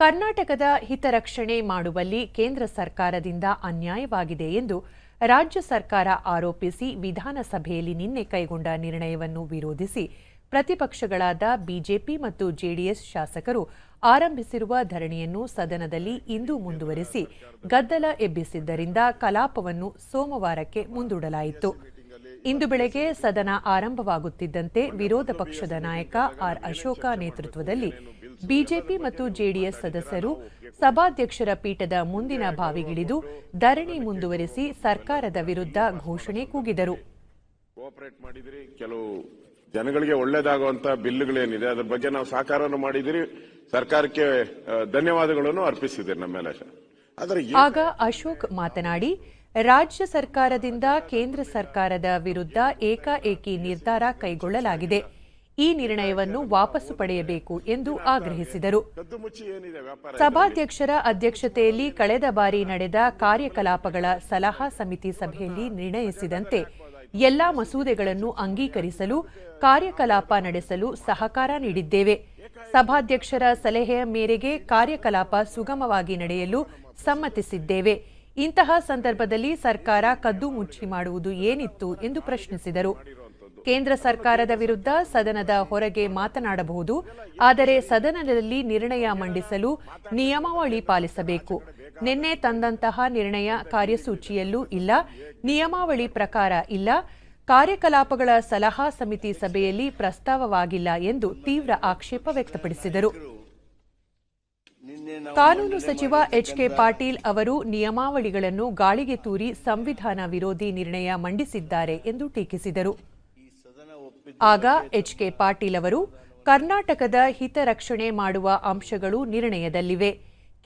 ಕರ್ನಾಟಕದ ಹಿತರಕ್ಷಣೆ ಮಾಡುವಲ್ಲಿ ಕೇಂದ್ರ ಸರ್ಕಾರದಿಂದ ಅನ್ಯಾಯವಾಗಿದೆ ಎಂದು ರಾಜ್ಯ ಸರ್ಕಾರ ಆರೋಪಿಸಿ ವಿಧಾನಸಭೆಯಲ್ಲಿ ನಿನ್ನೆ ಕೈಗೊಂಡ ನಿರ್ಣಯವನ್ನು ವಿರೋಧಿಸಿ ಪ್ರತಿಪಕ್ಷಗಳಾದ ಬಿಜೆಪಿ ಮತ್ತು ಜೆಡಿಎಸ್ ಶಾಸಕರು ಆರಂಭಿಸಿರುವ ಧರಣಿಯನ್ನು ಸದನದಲ್ಲಿ ಇಂದು ಮುಂದುವರೆಸಿ ಗದ್ದಲ ಎಬ್ಬಿಸಿದ್ದರಿಂದ ಕಲಾಪವನ್ನು ಸೋಮವಾರಕ್ಕೆ ಮುಂದೂಡಲಾಯಿತು. ಇಂದು ಬೆಳಗ್ಗೆ ಸದನ ಆರಂಭವಾಗುತ್ತಿದ್ದಂತೆ ವಿರೋಧ ಪಕ್ಷದ ನಾಯಕ ಆರ್ ಅಶೋಕ ನೇತೃತ್ವದಲ್ಲಿ ಬಿಜೆಪಿ ಮತ್ತು ಜೆಡಿಎಸ್ ಸದಸ್ಯರು ಸಭಾಧ್ಯಕ್ಷರ ಪೀಠದ ಮುಂದಿನ ಬಾವಿಗಿಳಿದು ಧರಣಿ ಮುಂದುವರೆಸಿ ಸರ್ಕಾರದ ವಿರುದ್ಧ ಘೋಷಣೆ ಕೂಗಿದರು. ಕೆಲವು ಜನಗಳಿಗೆ ಒಳ್ಳೇದಾಗುವಂತ ಬಿಲ್ಗಳೇನಿದೆ ಅದರ ಬಗ್ಗೆ ನಾವು ಸಹಕಾರವನ್ನು ಮಾಡಿದಿರಿ. ಸರ್ಕಾರಕ್ಕೆ ಧನ್ಯವಾದಗಳನ್ನು ಅರ್ಪಿಸಿದಿರಿ ನಮ್ಮೆಲ್ಲ ಆದ್ರೆ ಆಗ ಅಶೋಕ್ ಮಾತನಾಡಿ ರಾಜ್ಯ ಸರ್ಕಾರದಿಂದ ಕೇಂದ್ರ ಸರ್ಕಾರದ ವಿರುದ್ಧ ಏಕಾಏಕಿ ನಿರ್ಧಾರ ಕೈಗೊಳ್ಳಲಾಗಿದೆ. ಈ ನಿರ್ಣಯವನ್ನು ವಾಪಸ್ಸು ಪಡೆಯಬೇಕು ಎಂದು ಆಗ್ರಹಿಸಿದರು. ಸಭಾಧ್ಯಕ್ಷರ ಅಧ್ಯಕ್ಷತೆಯಲ್ಲಿ ಕಳೆದ ಬಾರಿ ನಡೆದ ಕಾರ್ಯಕಲಾಪಗಳ ಸಲಹಾ ಸಮಿತಿ ಸಭೆಯಲ್ಲಿ ನಿರ್ಣಯಿಸಿದಂತೆ ಎಲ್ಲಾ ಮಸೂದೆಗಳನ್ನು ಅಂಗೀಕರಿಸಲು, ಕಾರ್ಯಕಲಾಪ ನಡೆಸಲು ಸಹಕಾರ ನೀಡಿದ್ದೇವೆ. ಸಭಾಧ್ಯಕ್ಷರ ಸಲಹೆಯ ಮೇರೆಗೆ ಕಾರ್ಯಕಲಾಪ ಸುಗಮವಾಗಿ ನಡೆಯಲು ಸಮ್ಮತಿಸಿದ್ದೇವೆ. ಇಂತಹ ಸಂದರ್ಭದಲ್ಲಿ ಸರ್ಕಾರ ಕದ್ದು ಮುಚ್ಚಿ ಮಾಡುವುದು ಏನಿತ್ತು ಎಂದು ಪ್ರಶ್ನಿಸಿದರು. ಕೇಂದ್ರ ಸರ್ಕಾರದ ವಿರುದ್ಧ ಸದನದ ಹೊರಗೆ ಮಾತನಾಡಬಹುದು, ಆದರೆ ಸದನದಲ್ಲಿ ನಿರ್ಣಯ ಮಂಡಿಸಲು ನಿಯಮಾವಳಿ ಪಾಲಿಸಬೇಕು. ನಿನ್ನೆ ತಂದಂತಹ ನಿರ್ಣಯ ಕಾರ್ಯಸೂಚಿಯಲ್ಲೂ ಇಲ್ಲ, ನಿಯಮಾವಳಿ ಪ್ರಕಾರ ಇಲ್ಲ, ಕಾರ್ಯಕಲಾಪಗಳ ಸಲಹಾ ಸಮಿತಿ ಸಭೆಯಲ್ಲಿ ಪ್ರಸ್ತಾವವಾಗಿಲ್ಲ ಎಂದು ತೀವ್ರ ಆಕ್ಷೇಪ ವ್ಯಕ್ತಪಡಿಸಿದರು. ಕಾನೂನು ಸಚಿವ ಎಚ್ ಕೆ ಪಾಟೀಲ್ ಅವರು ನಿಯಮಾವಳಿಗಳನ್ನು ಗಾಳಿಗೆ ತೂರಿ ಸಂವಿಧಾನ ವಿರೋಧಿ ನಿರ್ಣಯ ಮಂಡಿಸಿದ್ದಾರೆ ಎಂದು ಟೀಕಿಸಿದರು. ಆಗ ಎಚ್ ಕೆ ಪಾಟೀಲ್ ಅವರು ಕರ್ನಾಟಕದ ಹಿತರಕ್ಷಣೆ ಮಾಡುವ ಅಂಶಗಳು ನಿರ್ಣಯದಲ್ಲಿವೆ.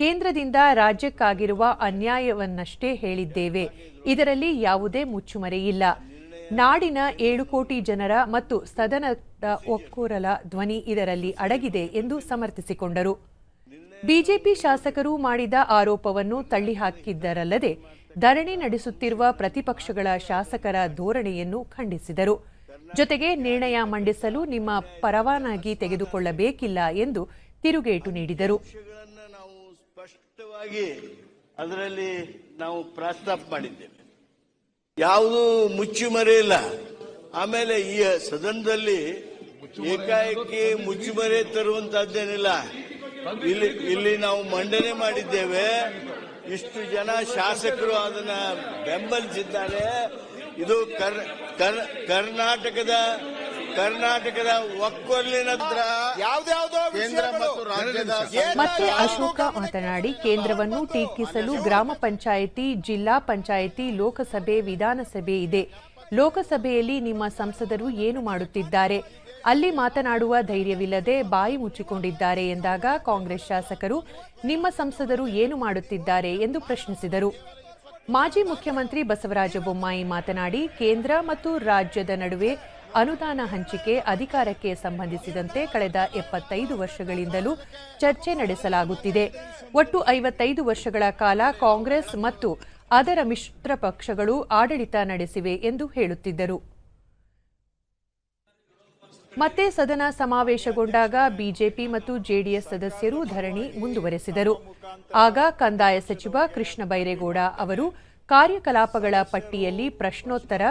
ಕೇಂದ್ರದಿಂದ ರಾಜ್ಯಕ್ಕಾಗಿರುವ ಅನ್ಯಾಯವನ್ನಷ್ಟೇ ಹೇಳಿದ್ದೇವೆ. ಇದರಲ್ಲಿ ಯಾವುದೇ ಮುಚ್ಚುಮರೆಯಿಲ್ಲ ನಾಡಿನ ಏಳು ಕೋಟಿ ಜನರ ಮತ್ತು ಸದನದ ಒಕ್ಕೂರಲ ಧ್ವನಿ ಇದರಲ್ಲಿ ಅಡಗಿದೆ ಎಂದು ಸಮರ್ಥಿಸಿಕೊಂಡರು. ಬಿಜೆಪಿ ಶಾಸಕರು ಮಾಡಿದ ಆರೋಪವನ್ನು ತಳ್ಳಿಹಾಕಿದ್ದರಲ್ಲದೆ ಧರಣಿ ನಡೆಸುತ್ತಿರುವ ಪ್ರತಿಪಕ್ಷಗಳ ಶಾಸಕರ ಧೋರಣೆಯನ್ನು ಖಂಡಿಸಿದರು. ಜೊತೆಗೆ ನಿರ್ಣಯ ಮಂಡಿಸಲು ನಿಮ್ಮ ಪರವಾನಗಿ ತೆಗೆದುಕೊಳ್ಳಬೇಕಿಲ್ಲ ಎಂದು ತಿರುಗೇಟು ನೀಡಿದರು. ಅದರಲ್ಲಿ ನಾವು ಪ್ರಸ್ತಾಪ ಮಾಡಿದ್ದೇವೆ. ಯಾವುದು ಮುಚ್ಚುಮರೆ ಇಲ್ಲ. ಆಮೇಲೆ ಈ ಸದನದಲ್ಲಿ ಏಕಾಏಕಿ ಮುಚ್ಚುಮರೆ ತರುವಂತದ್ದೇನಿಲ್ಲ ಇಲ್ಲಿ ಇಲ್ಲಿ ನಾವು ಮಂಡನೆ ಮಾಡಿದ್ದೇವೆ. ಇಷ್ಟು ಜನ ಶಾಸಕರು ಅದನ್ನ ಬೆಂಬಲಿಸಿದ್ದಾರೆ. ಇದು ಕರ್ ಕರ್- ಕರ್ನಾಟಕದ ಕರ್ನಾಟಕದ ಒಕ್ಕೊಲಿನ ಹತ್ರ ಯಾವ್ದ್ಯಾವ್ದೋ ಕೇಂದ್ರ ಮತ್ತು ರಾಜ್ಯದ ಮತ್ತೆ ಅಶೋಕ ಮಾತನಾಡಿ ಕೇಂದ್ರವನ್ನು ಟೀಕಿಸಲು ಗ್ರಾಮ ಪಂಚಾಯಿತಿ ಜಿಲ್ಲಾ ಪಂಚಾಯಿತಿ ಲೋಕಸಭೆ ವಿಧಾನಸಭೆ ಇದೆ. ಲೋಕಸಭೆಯಲ್ಲಿ ನಿಮ್ಮ ಸಂಸದರು ಏನು ಮಾಡುತ್ತಿದ್ದಾರೆ? ಅಲ್ಲಿ ಮಾತನಾಡುವ ಧೈರ್ಯವಿಲ್ಲದೆ ಬಾಯಿ ಮುಚ್ಚಿಕೊಂಡಿದ್ದಾರೆ ಎಂದಾಗ ಕಾಂಗ್ರೆಸ್ ಶಾಸಕರು, ನಿಮ್ಮ ಸಂಸದರು ಏನು ಮಾಡುತ್ತಿದ್ದಾರೆ ಎಂದು ಪ್ರಶ್ನಿಸಿದರು. ಮಾಜಿ ಮುಖ್ಯಮಂತ್ರಿ ಬಸವರಾಜ ಬೊಮ್ಮಾಯಿ ಮಾತನಾಡಿ, ಕೇಂದ್ರ ಮತ್ತು ರಾಜ್ಯದ ನಡುವೆ ಅನುದಾನ ಹಂಚಿಕೆ ಅಧಿಕಾರಕ್ಕೆ ಸಂಬಂಧಿಸಿದಂತೆ ಕಳೆದ ಎಪ್ಪತ್ತೈದು ವರ್ಷಗಳಿಂದಲೂ ಚರ್ಚೆ ನಡೆಸಲಾಗುತ್ತಿದೆ. ಒಟ್ಟು ಐವತ್ತೈದು ವರ್ಷಗಳ ಕಾಲ ಕಾಂಗ್ರೆಸ್ ಮತ್ತು ಅದರ ಮಿಶ್ರ ಪಕ್ಷಗಳು ಆಡಳಿತ ನಡೆಸಿವೆ ಎಂದು ಹೇಳುತ್ತಿದ್ದರು. ಮತ್ತೆ ಸದನ ಸಮಾವೇಶಗೊಂಡಾಗ ಬಿಜೆಪಿ ಮತ್ತು ಜೆಡಿಎಸ್ ಸದಸ್ಯರು ಧರಣಿ ಮುಂದುವರೆಸಿದರು. ಆಗ ಕಂದಾಯ ಸಚಿವ ಕೃಷ್ಣ ಬೈರೇಗೌಡ ಅವರು ಕಾರ್ಯಕಲಾಪಗಳ ಪಟ್ಟಿಯಲ್ಲಿ ಪ್ರಶ್ನೋತ್ತರ,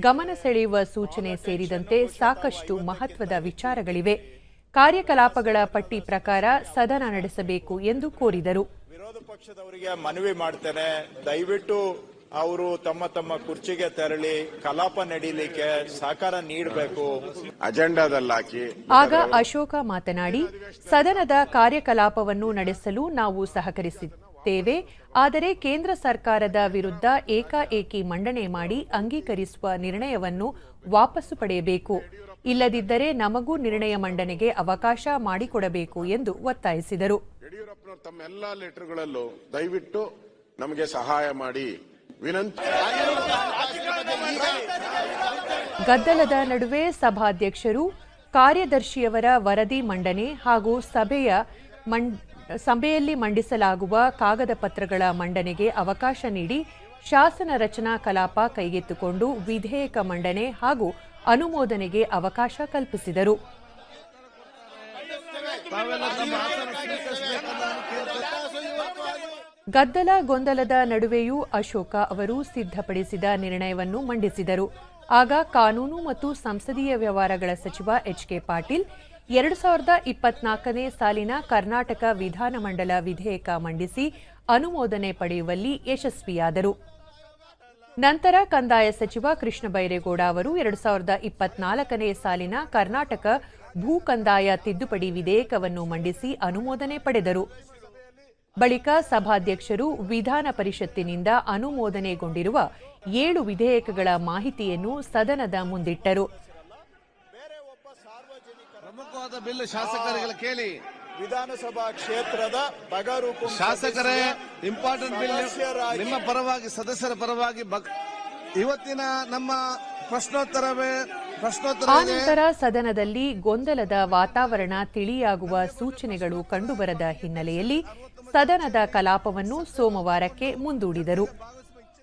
ಗಮನ ಸೆಳೆಯುವ ಸೂಚನೆ ಸೇರಿದಂತೆ ಸಾಕಷ್ಟು ಮಹತ್ವದ ವಿಚಾರಗಳಿವೆ. ಕಾರ್ಯಕಲಾಪಗಳ ಪಟ್ಟಿ ಪ್ರಕಾರ ಸದನ ನಡೆಸಬೇಕು ಎಂದು ಕೋರಿದರು. ವಿರೋಧ ಪಕ್ಷದವರಿಗೆ ಮನವಿ ಮಾಡ್ತೇನೆ. ದಯವಿಟ್ಟು ಅವರು ತಮ್ಮ ತಮ್ಮ ಕುರ್ಚಿಗೆ ತೆರಳಿ ಕಲಾಪ ನಡೀಲಿಕ್ಕೆ ಸಹಕಾರ ನೀಡಬೇಕು. ಅಜೆಂಡಾದಲ್ಲಾಕಿ. ಹಾಕಿ ಆಗ ಅಶೋಕ ಮಾತನಾಡಿ ಸದನದ ಕಾರ್ಯಕಲಾಪವನ್ನು ನಡೆಸಲು ನಾವು ಸಹಕರಿಸಿದ್ದೇವೆ ಆದರೆ ಕೇಂದ್ರ ಸರ್ಕಾರದ ವಿರುದ್ಧ ಏಕಾಏಕಿ ಮಂಡನೆ ಮಾಡಿ ಅಂಗೀಕರಿಸುವ ನಿರ್ಣಯವನ್ನು ವಾಪಸ್ಸು ಪಡೆಯಬೇಕು. ಇಲ್ಲದಿದ್ದರೆ ನಮಗೂ ನಿರ್ಣಯ ಮಂಡನೆಗೆ ಅವಕಾಶ ಮಾಡಿಕೊಡಬೇಕು ಎಂದು ಒತ್ತಾಯಿಸಿದರು. ಯಡಿಯೂರಪ್ಪನವರು ತಮ್ಮ ಎಲ್ಲಾ ಲೆಟರ್ಗಳಲ್ಲೂ ದಯವಿಟ್ಟು ನಮಗೆ ಸಹಾಯ ಮಾಡಿ. ಗದ್ದಲದ ನಡುವೆ ಸಭಾಧ್ಯಕ್ಷರು ಕಾರ್ಯದರ್ಶಿಯವರ ವರದಿ ಮಂಡನೆ ಹಾಗೂ ಸಭೆಯ ಸಭೆಯಲ್ಲಿ ಮಂಡಿಸಲಾಗುವ ಕಾಗದ ಪತ್ರಗಳ ಮಂಡನೆಗೆ ಅವಕಾಶ ನೀಡಿ ಶಾಸನ ರಚನಾ ಕಲಾಪ ಕೈಗೆತ್ತಿಕೊಂಡು ವಿಧೇಯಕ ಮಂಡನೆ ಹಾಗೂ ಅನುಮೋದನೆಗೆ ಅವಕಾಶ ಕಲ್ಪಿಸಿದರು. ಗದ್ದಲ ಗೊಂದಲದ ನಡುವೆಯೂ ಅಶೋಕ ಅವರು ಸಿದ್ಧಪಡಿಸಿದ ನಿರ್ಣಯವನ್ನು ಮಂಡಿಸಿದರು. ಆಗ ಕಾನೂನು ಮತ್ತು ಸಂಸದೀಯ ವ್ಯವಹಾರಗಳ ಸಚಿವ ಎಚ್ಕೆ ಪಾಟೀಲ್ ಎರಡು ಸಾವಿರದ ಇಪ್ಪತ್ನಾಲ್ಕನೇ ಸಾಲಿನ ಕರ್ನಾಟಕ ವಿಧಾನಮಂಡಲ ವಿಧೇಯಕ ಮಂಡಿಸಿ ಅನುಮೋದನೆ ಪಡೆಯುವಲ್ಲಿ ಯಶಸ್ವಿಯಾದರು. ನಂತರ ಕಂದಾಯ ಸಚಿವ ಕೃಷ್ಣ ಬೈರೇಗೌಡ ಅವರು ಎರಡು ಸಾವಿರದ ಇಪ್ಪತ್ನಾಲ್ಕನೇ ಸಾಲಿನ ಕರ್ನಾಟಕ ಭೂ ಕಂದಾಯ ತಿದ್ದುಪಡಿ ವಿಧೇಯಕವನ್ನು ಮಂಡಿಸಿ ಅನುಮೋದನೆ ಪಡೆದರು. ಬಳಿಕ ಸಭಾಧ್ಯಕ್ಷರು ವಿಧಾನ ಪರಿಷತ್ತಿನಿಂದ ಅನುಮೋದನೆಗೊಂಡಿರುವ ಏಳು ವಿಧೇಯಕಗಳ ಮಾಹಿತಿಯನ್ನು ಸದನದ ಮುಂದಿಟ್ಟರು ಪ್ರಮುಖವಾದ ಬಿಲ್ ಶಾಸಕರುಗಳ ಕೇಳಿ ವಿಧಾನಸಭಾ ಕ್ಷೇತ್ರದ ಬಗರು ಶಾಸಕರೇ ಇಂಪಾರ್ಟೆಂಟ್ ಬಿಲ್ ನಿಮ್ಮ ಪರವಾಗಿ ಸದಸ್ಯರ ಪರವಾಗಿ ಇವತ್ತಿನ ನಮ್ಮ ಪ್ರಶ್ನೋತ್ತರವೇ ಪ್ರಶ್ನೋತ್ತರ. ಆನಂತರ ಸದನದಲ್ಲಿ ಗೊಂದಲದ ವಾತಾವರಣ ತಿಳಿಯಾಗುವ ಸೂಚನೆಗಳು ಕಂಡುಬರದ ಹಿನ್ನೆಲೆಯಲ್ಲಿ ಸದನದ ಕಲಾಪವನ್ನು ಸೋಮವಾರಕ್ಕೆ ಮುಂದೂಡಿದರು.